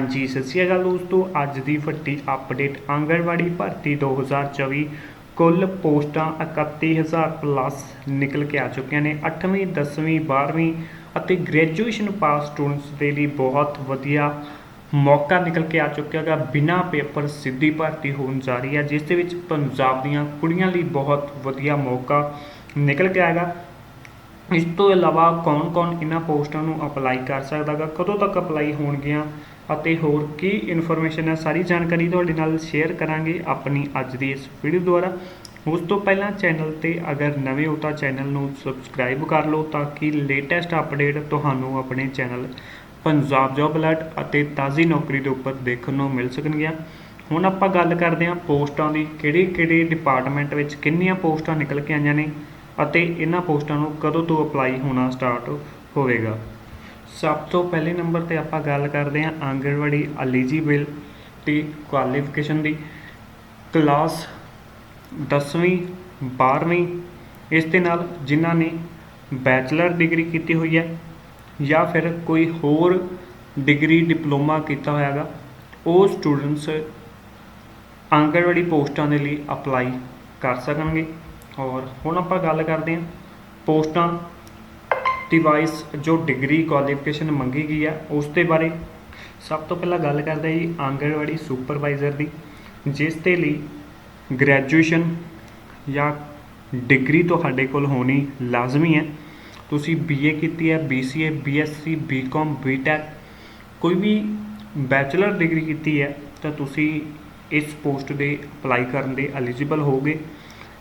ਜੀ, ਸਤਿ ਸ਼੍ਰੀ ਅਕਾਲ ਦੋਸਤੋ। ਅੱਜ ਦੀ ਵੱਡੀ ਅਪਡੇਟ ਆਂਗਣਵਾੜੀ ਭਰਤੀ 2024 ਕੁੱਲ ਪੋਸਟਾਂ 31000 ਪਲੱਸ ਨਿਕਲ ਕੇ ਆ ਚੁੱਕੀਆਂ ਨੇ। 8ਵੀਂ 10ਵੀਂ 12ਵੀਂ ਅਤੇ ਗ੍ਰੈਜੂਏਸ਼ਨ ਪਾਸ ਸਟੂਡੈਂਟਸ ਦੇ ਲਈ ਬਹੁਤ ਵਧੀਆ ਮੌਕਾ ਨਿਕਲ ਕੇ ਆ ਚੁੱਕਿਆ ਹੈਗਾ ਬਿਨਾ ਪੇਪਰ ਸਿੱਧੀ ਭਰਤੀ ਹੋਣ ਜਾ ਰਹੀ ਹੈ, ਜਿਸ ਦੇ ਵਿੱਚ ਪੰਜਾਬ ਦੀਆਂ ਕੁੜੀਆਂ ਲਈ ਬਹੁਤ ਵਧੀਆ ਮੌਕਾ ਨਿਕਲ ਕੇ ਆਏਗਾ। ਇਸ ਤੋਂ ਇਲਾਵਾ ਕੌਣ-ਕੌਣ ਇਹਨਾਂ ਪੋਸਟਾਂ ਨੂੰ ਅਪਲਾਈ ਕਰ ਸਕਦਾ ਗਾ? ਕਦੋਂ ਤੱਕ ਅਪਲਾਈ ਹੋਣਗੀਆਂ? ਅਤੇ ਹੋਰ ਕੀ ਇਨਫੋਰਮੇਸ਼ਨ ਹੈ, ਸਾਰੀ ਜਾਣਕਾਰੀ ਤੁਹਾਡੇ ਨਾਲ ਸ਼ੇਅਰ ਕਰਾਂਗੇ ਆਪਣੀ ਅੱਜ ਦੀ ਇਸ ਵੀਡੀਓ ਦੁਆਰਾ। ਉਸ ਤੋਂ ਪਹਿਲਾਂ ਚੈਨਲ ਤੇ ਅਗਰ ਨਵੇਂ ਹੋ ਤਾਂ ਚੈਨਲ ਨੂੰ ਸਬਸਕ੍ਰਾਈਬ ਕਰ ਲਓ ਤਾਂ ਕਿ ਲੇਟੈਸਟ ਅਪਡੇਟ ਤੁਹਾਨੂੰ ਆਪਣੇ ਚੈਨਲ ਪੰਜਾਬ ਜੌਬ ਅਲਰਟ ਅਤੇ ਤਾਜ਼ੀ ਨੌਕਰੀ ਦੇ ਉੱਪਰ ਦੇਖਣ ਨੂੰ ਮਿਲ ਸਕਣਗੀਆਂ। ਹੁਣ ਆਪਾਂ ਗੱਲ ਕਰਦੇ ਹਾਂ ਪੋਸਟਾਂ ਦੀ ਕਿਹੜੇ ਕਿਹੜੇ ਡਿਪਾਰਟਮੈਂਟ ਵਿੱਚ ਕਿੰਨੀਆਂ ਪੋਸਟਾਂ ਨਿਕਲ ਕੇ ਆਈਆਂ ਨੇ ਅਤੇ ਇਹਨਾਂ ਪੋਸਟਾਂ ਨੂੰ ਕਦੋਂ ਤੋਂ ਅਪਲਾਈ ਹੋਣਾ ਸਟਾਰਟ ਹੋਵੇਗਾ। ਸਭ ਤੋਂ ਪਹਿਲੇ ਨੰਬਰ ਤੇ ਆਪਾਂ ਗੱਲ ਕਰਦੇ ਹਾਂ ਆਂਗਣਵਾੜੀ ਐਲੀਜੀਬਲ ਤੇ ਕੁਆਲੀਫਿਕੇਸ਼ਨ ਦੀ। ਕਲਾਸ 10ਵੀਂ 12ਵੀਂ ਇਸ ਦੇ ਨਾਲ ਜਿਨ੍ਹਾਂ ਨੇ ਬੈਚਲਰ ਡਿਗਰੀ ਕੀਤੀ ਹੋਈ ਹੈ ਜਾਂ ਫਿਰ ਕੋਈ ਹੋਰ ਡਿਗਰੀ ਡਿਪਲੋਮਾ ਕੀਤਾ ਹੋਇਆ ਹੋਇਆਗਾ ਉਹ ਸਟੂਡੈਂਟਸ ਆਂਗਣਵਾੜੀ ਪੋਸਟਾਂ ਦੇ ਲਈ ਅਪਲਾਈ ਕਰ ਸਕਣਗੇ। ਔਰ ਹੁਣ ਆਪਾਂ ਗੱਲ ਕਰਦੇ ਹਾਂ ਪੋਸਟਾਂ ਡਿਵਾਈਸ ਜੋ ਡਿਗਰੀ ਕੁਆਲੀਫਿਕੇਸ਼ਨ ਮੰਗੀ ਗਈ ਹੈ ਉਸ ਦੇ ਬਾਰੇ ਸਭ ਤੋਂ ਪਹਿਲਾਂ ਗੱਲ ਕਰਦਾ ਜੀ ਆਂਗਣਵਾੜੀ ਸੁਪਰਵਾਈਜ਼ਰ ਦੀ, ਜਿਸ ਦੇ ਲਈ ਗ੍ਰੈਜੂਏਸ਼ਨ ਜਾਂ ਡਿਗਰੀ ਤੁਹਾਡੇ ਕੋਲ ਹੋਣੀ ਲਾਜ਼ਮੀ ਹੈ। ਤੁਸੀਂ ਬੀਏ ਕੀਤੀ ਹੈ ਬੀਸੀਏ ਬੀਐਸਸੀ ਬੀਕਾਮ ਬੀਟੈਕ ਕੋਈ ਵੀ ਬੈਚਲਰ ਡਿਗਰੀ ਕੀਤੀ ਹੈ, ਤਾਂ ਤੁਸੀਂ ਇਸ ਪੋਸਟ ਦੇ ਅਪਲਾਈ ਕਰਨ ਦੇ ਐਲੀਜੀਬਲ ਹੋਗੇ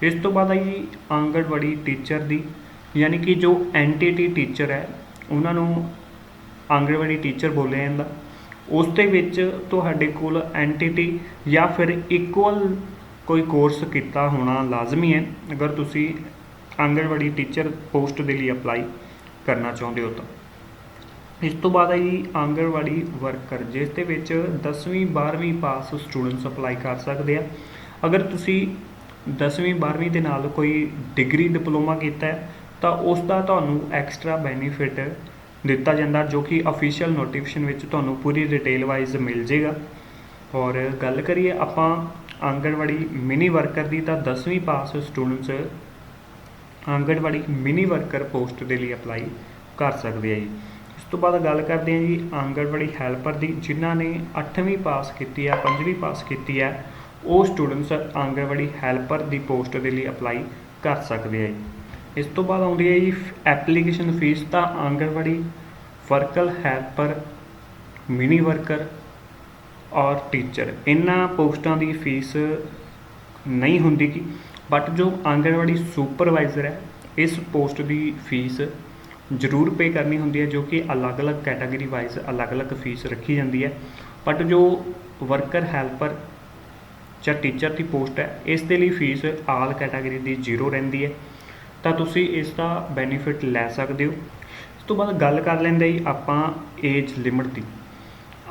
ਇਸ ਤੋਂ ਬਾਅਦ ਆਈ ਆਂਗਣਵਾੜੀ ਟੀਚਰ ਦੀ ਯਾਨੀ ਕਿ ਜੋ ਐਨਟੀਟੀ ਟੀਚਰ ਹੈ, ਉਹਨਾਂ ਨੂੰ ਆਂਗਣਵਾੜੀ ਟੀਚਰ ਬੋਲਿਆ ਜਾਂਦਾ। ਉਸ ਦੇ ਵਿੱਚ ਤੁਹਾਡੇ ਕੋਲ ਐਨਟੀਟੀ ਜਾਂ ਫਿਰ ਇਕੁਅਲ ਕੋਈ ਕੋਰਸ ਕੀਤਾ ਹੋਣਾ ਲਾਜ਼ਮੀ ਹੈ, ਅਗਰ ਤੁਸੀਂ ਆਂਗਣਵਾੜੀ ਟੀਚਰ ਪੋਸਟ ਦੇ ਲਈ ਅਪਲਾਈ ਕਰਨਾ ਚਾਹੁੰਦੇ ਹੋ ਤਾਂ। ਇਸ ਤੋਂ ਬਾਅਦ ਆਈ ਆਂਗਣਵਾੜੀ ਵਰਕਰ ਜਿਸ ਦੇ ਵਿੱਚ 10ਵੀਂ 12ਵੀਂ ਪਾਸ ਸਟੂਡੈਂਟਸ ਅਪਲਾਈ ਕਰ ਸਕਦੇ ਆ। ਅਗਰ ਤੁਸੀਂ 10ਵੀਂ 12ਵੀਂ ਦੇ ਨਾਲ ਕੋਈ ਡਿਗਰੀ ਡਿਪਲੋਮਾ ਕੀਤਾ ਹੈ ਤਾਂ ਉਸ ਦਾ ਤੁਹਾਨੂੰ ਐਕਸਟਰਾ ਬੈਨੀਫਿਟ ਦਿੱਤਾ ਜਾਂਦਾ ਜੋ ਕਿ ਅਫੀਸ਼ੀਅਲ ਨੋਟੀਫਿਕੇਸ਼ਨ ਵਿੱਚ ਤੁਹਾਨੂੰ ਪੂਰੀ ਡਿਟੇਲ ਵਾਈਜ਼ ਮਿਲ ਜੇਗਾ ਔਰ ਗੱਲ ਕਰੀਏ ਆਪਾਂ ਆਂਗਣਵਾੜੀ ਮਿਨੀ ਵਰਕਰ ਦੀ ਤਾਂ 10ਵੀਂ pass students anganwadi mini worker post ਦੇ ਲਈ ਅਪਲਾਈ ਕਰ ਸਕਦੇ ਆ ਜੀ। ਉਸ ਤੋਂ ਬਾਅਦ ਗੱਲ ਕਰਦੇ ਹਾਂ ਜੀ ਆਂਗਣਵਾੜੀ ਹੈਲਪਰ ਦੀ, ਜਿਨ੍ਹਾਂ ਨੇ 8ਵੀਂ ਪਾਸ ਕੀਤੀ ਹੈ 5ਵੀਂ ਪਾਸ ਕੀਤੀ ਹੈ, ਉਹ ਸਟੂਡੈਂਟਸ ਆਂਗਣਵਾੜੀ ਹੈਲਪਰ ਦੀ ਪੋਸਟ ਦੇ ਲਈ ਅਪਲਾਈ ਕਰ ਸਕਦੇ ਆ ਜੀ। ਇਸ ਤੋਂ ਬਾਅਦ ਆਉਂਦੀ ਹੈ ਜੀ ਐਪਲੀਕੇਸ਼ਨ ਫੀਸ ਤਾਂ anganwadi worker helper mini worker ਔਰ ਟੀਚਰ ਇਹਨਾਂ ਪੋਸਟਾਂ ਦੀ ਫੀਸ ਨਹੀਂ ਹੁੰਦੀ ਕਿ ਬਟ ਜੋ ਆਂਗਣਵਾੜੀ ਸੁਪਰਵਾਈਜ਼ਰ ਹੈ, ਇਸ ਪੋਸਟ ਦੀ ਫੀਸ ਜ਼ਰੂਰ ਪੇ ਕਰਨੀ ਹੁੰਦੀ ਹੈ, ਜੋ ਕਿ ਅਲੱਗ-ਅਲੱਗ ਕੈਟਾਗਰੀ ਵਾਈਜ਼ ਅਲੱਗ-ਅਲੱਗ ਫੀਸ ਰੱਖੀ ਜਾਂਦੀ ਹੈ। ਬਟ ਜੋ ਵਰਕਰ ਹੈਲਪਰ ਜਾਂ ਟੀਚਰ ਦੀ ਪੋਸਟ ਹੈ, ਇਸ ਦੇ ਲਈ ਫੀਸ ਆਲ ਕੈਟਾਗਰੀ ਦੀ ਜ਼ੀਰੋ ਰਹਿੰਦੀ ਹੈ। ਤਾਂ ਤੁਸੀਂ ਇਸ ਦਾ ਬੈਨੀਫਿਟ ਲੈ ਸਕਦੇ ਹੋ। ਇਸ ਤੋਂ ਬਾਅਦ ਗੱਲ ਕਰ ਲੈਂਦੇ ਜੀ ਆਪਾਂ ਏਜ ਲਿਮਟ ਦੀ।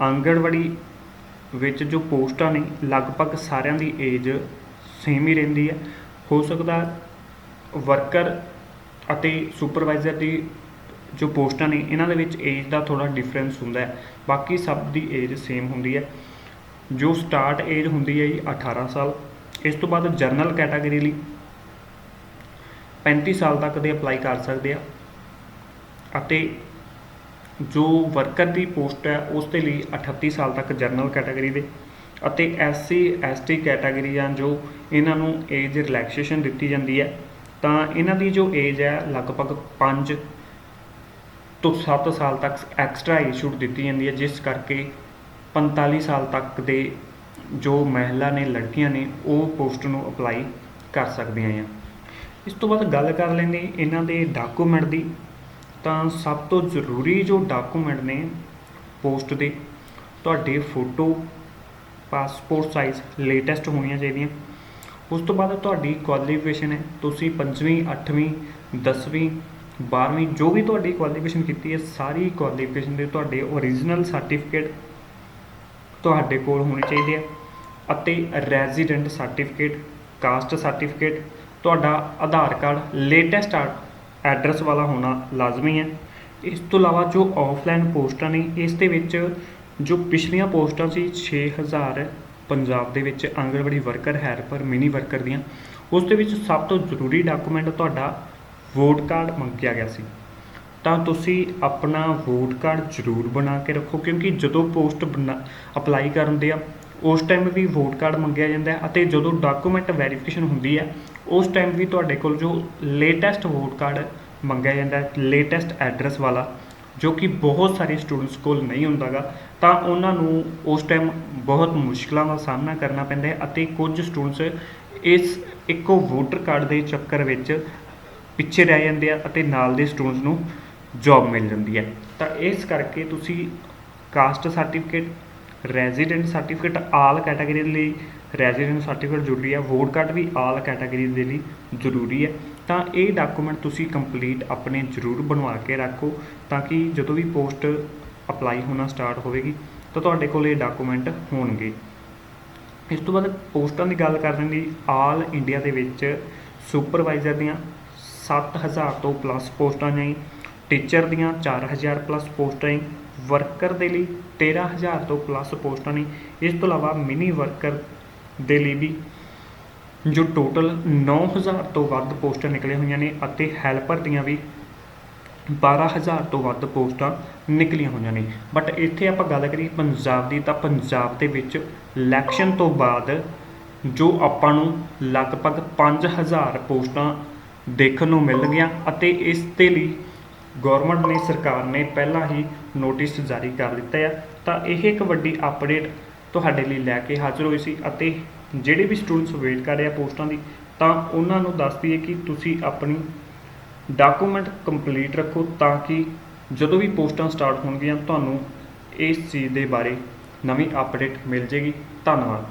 ਆਂਗਣਵਾੜੀ ਵਿੱਚ ਜੋ ਪੋਸਟਾਂ ਨੇ, ਲਗਭਗ ਸਾਰਿਆਂ ਦੀ ਏਜ ਸੇਮ ਹੀ ਰਹਿੰਦੀ ਹੈ। ਹੋ ਸਕਦਾ ਵਰਕਰ ਅਤੇ ਸੁਪਰਵਾਈਜ਼ਰ ਦੀ ਜੋ ਪੋਸਟਾਂ ਨੇ, ਇਹਨਾਂ ਦੇ ਵਿੱਚ ਏਜ ਦਾ ਥੋੜਾ ਡਿਫਰੈਂਸ ਹੁੰਦਾ ਹੈ। ਬਾਕੀ ਸਭ ਦੀ ਏਜ ਸੇਮ ਹੁੰਦੀ ਹੈ। ਜੋ ਸਟਾਰਟ ਏਜ ਹੁੰਦੀ ਹੈ ਜੀ 18 ਸਾਲ। ਇਸ ਤੋਂ ਬਾਅਦ ਜਰਨਲ ਕੈਟਾਗਰੀ ਲਈ 35 ਸਾਲ ਤੱਕ ਦੇ ਅਪਲਾਈ ਕਰ ਸਕਦੇ ਆ। ਅਤੇ ਜੋ ਵਰਕਰ ਦੀ ਪੋਸਟ ਹੈ, ਉਸ ਦੇ ਲਈ 38 ਸਾਲ ਤੱਕ ਜਨਰਲ ਕੈਟਾਗਰੀ ਦੇ। ਅਤੇ ਐਸਸੀ ਐਸਟੀ ਕੈਟਾਗਰੀ ਜਾਂ ਜੋ ਇਹਨਾਂ ਨੂੰ ਏਜ ਰਿਲੈਕਸੇਸ਼ਨ ਦਿੱਤੀ ਜਾਂਦੀ ਹੈ, ਤਾਂ ਇਹਨਾਂ ਦੀ ਜੋ ਏਜ ਹੈ, ਲਗਭਗ 5 ਤੋਂ 7 ਸਾਲ ਤੱਕ ਐਕਸਟਰਾ ਏਜ ਛੂਟ ਦਿੱਤੀ ਜਾਂਦੀ ਹੈ, ਜਿਸ ਕਰਕੇ 45 ਸਾਲ ਤੱਕ ਦੇ ਜੋ ਮਹਿਲਾ ਨੇ, ਲੜਕੀਆਂ ਨੇ, ਉਹ ਪੋਸਟ ਨੂੰ ਅਪਲਾਈ ਕਰ ਸਕਦੀਆਂ ਆ। ਇਸ ਤੋਂ ਬਾਅਦ ਗੱਲ ਕਰ ਲੈਂਦੇ ਇਹਨਾਂ ਦੇ ਡਾਕੂਮੈਂਟ ਦੀ। ਤਾਂ ਸਭ ਤੋਂ ਜ਼ਰੂਰੀ ਜੋ ਡਾਕੂਮੈਂਟ ਨੇ ਪੋਸਟ ਦੇ, ਤੁਹਾਡੇ ਫੋਟੋ ਪਾਸਪੋਰਟ ਸਾਈਜ਼ ਲੇਟੈਸਟ ਹੋਣੀਆਂ ਚਾਹੀਦੀਆਂ। ਉਸ ਤੋਂ ਬਾਅਦ ਤੁਹਾਡੀ ਕੁਆਲੀਫਿਕੇਸ਼ਨ ਹੈ। ਤੁਸੀਂ 5ਵੀਂ 8ਵੀਂ 10ਵੀਂ 12ਵੀਂ ਜੋ ਵੀ ਤੁਹਾਡੀ ਕੁਆਲੀਫਿਕੇਸ਼ਨ ਕੀਤੀ ਹੈ, ਸਾਰੀ ਕੁਆਲੀਫਿਕੇਸ਼ਨ ਦੇ ਤੁਹਾਡੇ ਓਰੀਜਨਲ ਸਰਟੀਫਿਕੇਟ ਤੁਹਾਡੇ ਕੋਲ ਹੋਣੇ ਚਾਹੀਦੇ ਆ। ਅਤੇ ਰੈਜ਼ੀਡੈਂਟ ਸਰਟੀਫਿਕੇਟ ਕਾਸਟ ਸਰਟੀਫਿਕੇਟ ਤੁਹਾਡਾ ਆਧਾਰ ਕਾਰਡ ਲੇਟੈਸਟ ਐਡਰੈਸ ਵਾਲਾ ਹੋਣਾ ਲਾਜ਼ਮੀ ਹੈ। ਇਸ ਤੋਂ ਇਲਾਵਾ ਜੋ ਆਫਲਾਈਨ ਪੋਸਟਾਂ ਨੇ, ਇਸ ਦੇ ਵਿੱਚ ਜੋ ਪਿਛਲੀਆਂ ਪੋਸਟਾਂ ਸੀ 6000 ਪੰਜਾਬ ਦੇ ਵਿੱਚ anganwadi worker, helper, mini worker ਦੀਆਂ, ਉਸ ਦੇ ਵਿੱਚ ਸਭ ਤੋਂ ਜ਼ਰੂਰੀ ਡਾਕੂਮੈਂਟ ਤੁਹਾਡਾ ਵੋਟ ਕਾਰਡ ਮੰਗਿਆ ਗਿਆ ਸੀ। ਤਾਂ ਤੁਸੀਂ ਆਪਣਾ ਵੋਟ ਕਾਰਡ ਜ਼ਰੂਰ ਬਣਾ ਕੇ ਰੱਖੋ, ਕਿਉਂਕਿ ਜਦੋਂ ਪੋਸਟ ਅਪਲਾਈ ਕਰਨ ਦੇ ਆ ਉਸ ਟਾਈਮ ਵੀ ਵੋਟ ਕਾਰਡ ਮੰਗਿਆ ਜਾਂਦਾ ਹੈ ਅਤੇ ਜਦੋਂ ਡਾਕੂਮੈਂਟ ਵੈਰੀਫਿਕੇਸ਼ਨ ਹੁੰਦੀ ਹੈ, ਉਸ ਟਾਈਮ ਵੀ ਤੁਹਾਡੇ ਕੋਲ ਜੋ ਲੇਟੈਸਟ ਵੋਟ ਕਾਰਡ ਮੰਗਿਆ ਜਾਂਦਾ ਹੈ ਲੇਟੈਸਟ ਐਡਰੈਸ ਵਾਲਾ, ਜੋ ਕਿ ਬਹੁਤ ਸਾਰੇ ਸਟੂਡੈਂਟਸ ਕੋਲ ਨਹੀਂ ਹੁੰਦਾਗਾ ਤਾਂ ਉਹਨਾਂ ਨੂੰ ਉਸ ਟਾਈਮ ਬਹੁਤ ਮੁਸ਼ਕਲਾਂ ਦਾ ਸਾਹਮਣਾ ਕਰਨਾ ਪੈਂਦਾ ਹੈ ਅਤੇ ਕੁਝ ਸਟੂਡੈਂਟਸ ਇਸ ਇੱਕੋ ਵੋਟਰ ਕਾਰਡ ਦੇ ਚੱਕਰ ਵਿੱਚ ਪਿੱਛੇ ਰਹਿ ਜਾਂਦੇ ਆ ਅਤੇ ਨਾਲ ਦੇ ਸਟੂਡੈਂਟਸ ਨੂੰ ਜੌਬ ਮਿਲ ਜਾਂਦੀ ਹੈ। ਤਾਂ ਇਸ ਕਰਕੇ ਤੁਸੀਂ caste certificate resident certificate all category ਦੇ ਲਈ ਰੈਜ਼ੀਡੈਂਟ ਸਰਟੀਫਿਕੇਟ ਜ਼ਰੂਰੀ ਹੈ ਵੋਟ ਕਾਰਡ ਵੀ ਆਲ ਕੈਟਾਗਰੀ ਦੇ ਲਈ ਜ਼ਰੂਰੀ ਹੈ। ਤਾਂ ਇਹ ਡਾਕੂਮੈਂਟ ਤੁਸੀਂ ਕੰਪਲੀਟ ਆਪਣੇ ਜ਼ਰੂਰ ਬਣਵਾ ਕੇ ਰੱਖੋ ਤਾਂ ਕਿ ਜਦੋਂ ਵੀ ਪੋਸਟ ਅਪਲਾਈ ਹੋਣਾ ਸਟਾਰਟ ਹੋਵੇਗੀ, ਤਾਂ ਤੁਹਾਡੇ ਕੋਲ ਇਹ ਡਾਕੂਮੈਂਟ ਹੋਣਗੇ। ਇਸ ਤੋਂ ਬਾਅਦ ਪੋਸਟਾਂ ਦੀ ਗੱਲ ਕਰਨ ਦੀ ਆਲ ਇੰਡੀਆ ਦੇ ਵਿੱਚ ਸੁਪਰਵਾਈਜ਼ਰ ਦੀਆਂ 7000 ਤੋਂ ਪਲੱਸ ਪੋਸਟਾਂ ਨੇ ਟੀਚਰ ਦੀਆਂ 4000 ਪਲੱਸ ਪੋਸਟਾਂ ਨੇ ਵਰਕਰ ਦੇ ਲਈ 13000 ਤੋਂ ਪਲੱਸ ਪੋਸਟਾਂ ਨੇ। ਇਸ ਤੋਂ ਇਲਾਵਾ ਮਿਨੀ ਵਰਕਰ ਦੇ ਲਈ ਵੀ, ਜੋ ਟੋਟਲ 9000 ਤੋਂ ਵੱਧ ਪੋਸਟਾਂ ਨਿਕਲੀਆਂ ਹੋਈਆਂ ਨੇ ਅਤੇ ਹੈਲਪਰ ਦੀਆਂ ਵੀ 12000 ਤੋਂ ਵੱਧ ਪੋਸਟਾਂ ਨਿਕਲੀਆਂ ਹੋਈਆਂ ਨੇ। ਬਟ ਇੱਥੇ ਆਪਾਂ ਗੱਲ ਕਰੀਏ ਪੰਜਾਬ ਦੀ, ਤਾਂ ਪੰਜਾਬ ਦੇ ਵਿੱਚ ਇਲੈਕਸ਼ਨ ਤੋਂ ਬਾਅਦ ਜੋ ਆਪਾਂ ਨੂੰ ਲਗਭਗ 5000 ਪੋਸਟਾਂ ਦੇਖਣ ਨੂੰ ਮਿਲ ਗਈਆਂ ਅਤੇ ਇਸ ਦੇ ਲਈ ਗਵਰਨਮੈਂਟ ਨੇ ਸਰਕਾਰ ਨੇ ਪਹਿਲਾਂ ਹੀ ਨੋਟਿਸ ਜਾਰੀ ਕਰ ਦਿੱਤਾ ਹੈ ਤਾਂ ਇਹ ਇੱਕ ਵੱਡੀ ਅਪਡੇਟ ਤੁਹਾਡੇ ਲਈ ਲੈ ਕੇ ਹਾਜ਼ਰ ਹੋਈ ਸੀ ਅਤੇ ਜਿਹੜੇ ਵੀ ਸਟੂਡੈਂਟਸ ਵੇਟ ਕਰ ਰਹੇ ਆ ਪੋਸਟਾਂ ਦੀ, ਤਾਂ ਉਹਨਾਂ ਨੂੰ ਦੱਸ ਦਈਏ ਕਿ ਤੁਸੀਂ ਆਪਣੀ ਡਾਕੂਮੈਂਟ ਕੰਪਲੀਟ ਰੱਖੋ ਤਾਂ ਕਿ ਜਦੋਂ ਵੀ ਪੋਸਟਾਂ ਸਟਾਰਟ ਹੋਣਗੀਆਂ, ਤੁਹਾਨੂੰ ਇਸ ਚੀਜ਼ ਦੇ ਬਾਰੇ ਨਵੀਂ ਅਪਡੇਟ ਮਿਲ ਜੇਗੀ। ਧੰਨਵਾਦ।